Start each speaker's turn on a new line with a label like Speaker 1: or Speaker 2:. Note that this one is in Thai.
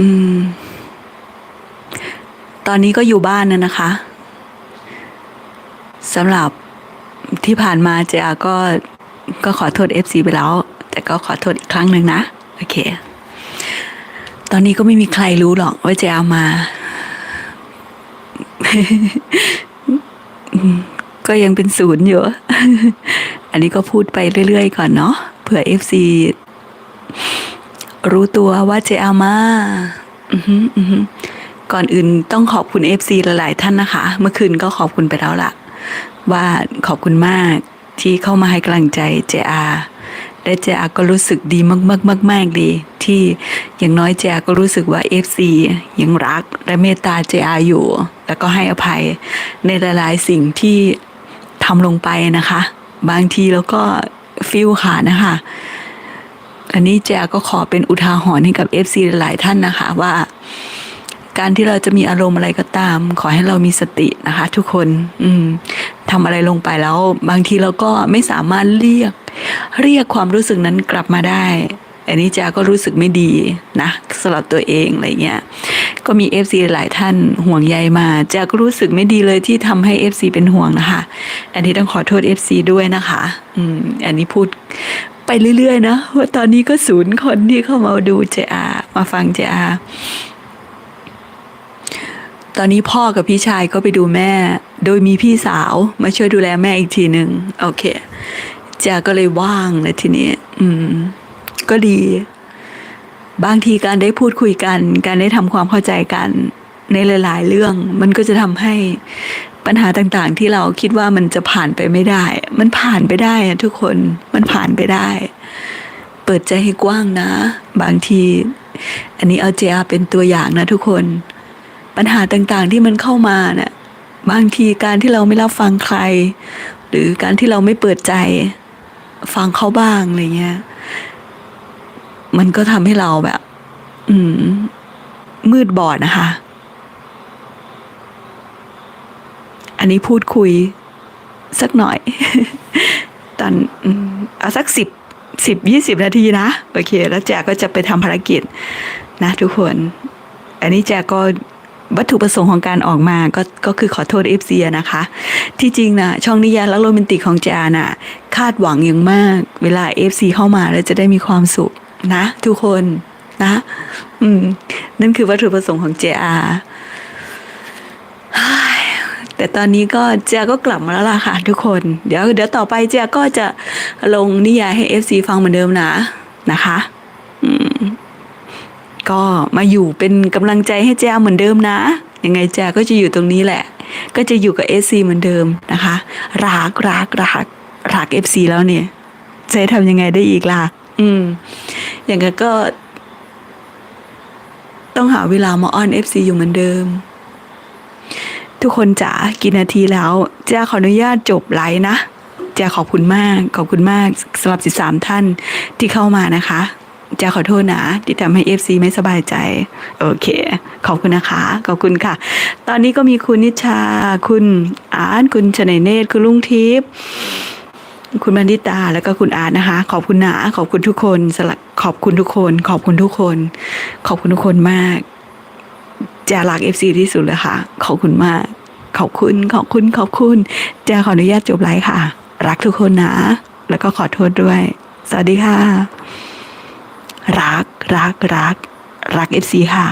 Speaker 1: อืม ตอนนี้ก็อยู่บ้านนะนะคะสำหรับที่ผ่านมาเจอาก็ก็ขอโทษ FC ไปแล้ว แต่ก็ขอโทษอีกครั้งหนึ่งนะ โอเค ตอนนี้ก็ไม่มีใครรู้หรอกว่าเจอามา ก็ยังเป็นศูนย์อยู่ อันนี้ก็พูดไปเรื่อยๆ ก่อนเนาะเผื่อ FC รู้ตัวว่าเจอามาก่อนอื่นต้องขอบคุณ FC หลาย ๆ ท่านนะคะ เมื่อคืนก็ขอบคุณไปแล้วล่ะ ว่าขอบคุณมากที่เข้ามาให้กำลังใจเจอาและเจอาก็รู้สึกดีมากๆๆๆดี ที่อย่างน้อยเจอาก็รู้สึกว่า FC ยังรักและเมตตาเจอาอยู่ แล้วก็ให้อภัยในหลาย ๆ สิ่งที่ทำลงไปนะคะ บางทีแล้วก็ฟิลขาดนะคะ อันนี้เจก็ขอเป็นอุทาหรณ์ให้กับ FC หลายท่านนะคะว่า การที่เราจะมีอารมณ์อะไรก็ตาม ขอให้เรามีสตินะคะ ทุกคน อืมทำอะไรลงไปแล้ว บางทีเราก็ไม่สามารถเรียก เรียกความรู้สึกนั้นกลับมาได้ อันนี้จาก็รู้สึกไม่ดีนะสำหรับตัวเองอะไรเงี้ยก็มี FC หลายท่านห่วงใยมาจากก็รู้สึกไม่ดีเลยที่ทำให้ FC เป็นห่วงนะคะ อันนี้ต้องขอโทษ FC ด้วยนะคะ อืม อันนี้พูด ไปเรื่อยๆนะว่าตอนนี้ก็ศูนย์คนที่เข้ามาดูเจอามาฟังเจอาตอนนี้พ่อกับพี่ชายก็ไปดูแม่ โดยมีพี่สาวมาช่วยดูแลแม่อีกทีหนึ่งโอเคเจาก็เลยว่างเลยทีนี้ อืม ก็ดี บางทีการได้พูดคุยกัน การได้ทำความเข้าใจกัน ในหลาย ๆ เรื่อง มันก็จะทำให้ปัญหาต่างๆ ที่เราคิดว่ามันจะผ่านไปไม่ได้ มันผ่านไปได้ทุกคนมันผ่านไปได้ เปิดใจให้กว้างนะ บางที อันนี้เอาเจอาเป็นตัวอย่างนะทุกคน ปัญหาต่างๆที่มันเข้ามาน่ะบางทีการที่เราไม่รับฟังใคร หรือการที่เราไม่เปิดใจฟังเขาบ้างอะไรเงี้ย มันก็ทำให้เราแบบ อืม มืดบอดนะคะ อันนี้พูดคุยสักหน่อย ตอนเอาสักสิบสิบยี่สิบนาทีนะ โอเค แล้วแจก็จะไปทำภารกิจนะทุกคน อันนี้แจก็วัตถุประสงค์ของการออกมาก็ก็คือขอโทษเอฟซีนะคะ ที่จริงนะช่องนิยายรักโรแมนติกของแจาน่ะ คาดหวังอย่างมาก เวลาเอฟซีเข้ามาแล้วจะได้มีความสุขนะ ทุกคนนะ อืม นั่นคือวัตถุประสงค์ของเจอา แต่ตอนนี้ก็เจียก็กลับมาแล้วล่ะค่ะทุกคน เดี๋ยวเดี๋ยวต่อไปเจียก็จะลงนิยายให้ FC ฟังเหมือนเดิมนะนะคะอืมก็มาอยู่เป็นกำลังใจให้แจเหมือนเดิมนะ ยังไงแจก็จะอยู่ตรงนี้แหละ ก็จะอยู่กับ FC เหมือนเดิมนะคะรักรักรักรัก FC แล้วเนี่ยจะทำยังไงได้อีกล่ะ อืม อย่างนั้นก็ ต้องหาเวลามาอ้อน FC อยู่เหมือนเดิม ทุกคนจ๋ากี่นาทีแล้วเจ้าขออนุญาตจบไลฟ์นะเจ้าขอบคุณมาก ขอบคุณมากสำหรับ 13 ท่านที่เข้ามานะคะเจ้าขอโทษนะ ที่ทำให้ FC ไม่สบายใจ โอเค ขอบคุณนะคะ ขอบคุณค่ะ ตอนนี้ก็มีคุณนิชา คุณอาร์ตคุณชนเนตรคุณลุงทิพย์คุณมานิตาแล้วก็คุณอาร์ตนะคะ ขอบคุณนะขอบคุณทุกคนสลักขอบคุณทุกคน ขอบคุณทุกคน ขอบคุณทุกคนมาก จะรักเอฟซีที่สุดเลยค่ะ ขอบคุณมาก ขอบคุณ ขอบคุณ ขอบคุณจะขออนุญาตจบไลฟ์ค่ะ รักทุกคนนะ แล้วก็ขอโทษด้วย สวัสดีค่ะ รัก รัก รัก รักเอฟซีค่ะ